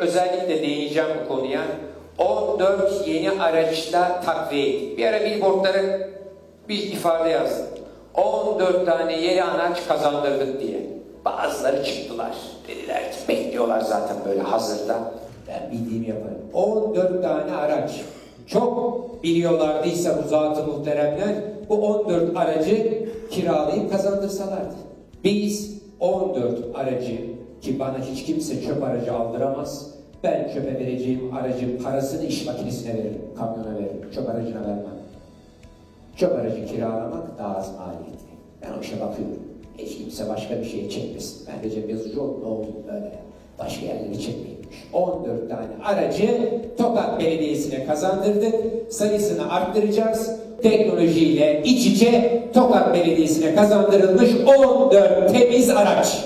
özellikle değineceğim bu konuya. 14 yeni araçla takviye ettik. Bir ara billboardlara bir ifade yazdım. 14 tane yeni araç kazandırdık diye. Bazıları çıktılar. Dediler ki bekliyorlar zaten böyle hazırda. Ben bildiğimi yaparım. 14 tane araç. Çok biliyorlardıysa bu zat-ı muhteremler bu 14 aracı kiralayıp kazandırsalardı. Biz 14 aracı ki bana hiç kimse çöp aracı aldıramaz. Ben çöpe vereceğim aracın parasını iş makinesine veririm, kamyona veririm. Çöp aracına vermem. Çöp aracı kiralamak daha az maliyetli. Ben o işe bakıyorum. Hiç kimse başka bir şey çekmesin. Ben Recep Yazıcı oldum, ne oldum böyle. Başka yerleri çekmeymiş. 14 tane aracı Tokat Belediyesi'ne kazandırdık. Sayısını arttıracağız. Teknolojiyle iç içe Tokat Belediyesi'ne kazandırılmış 14 temiz araç.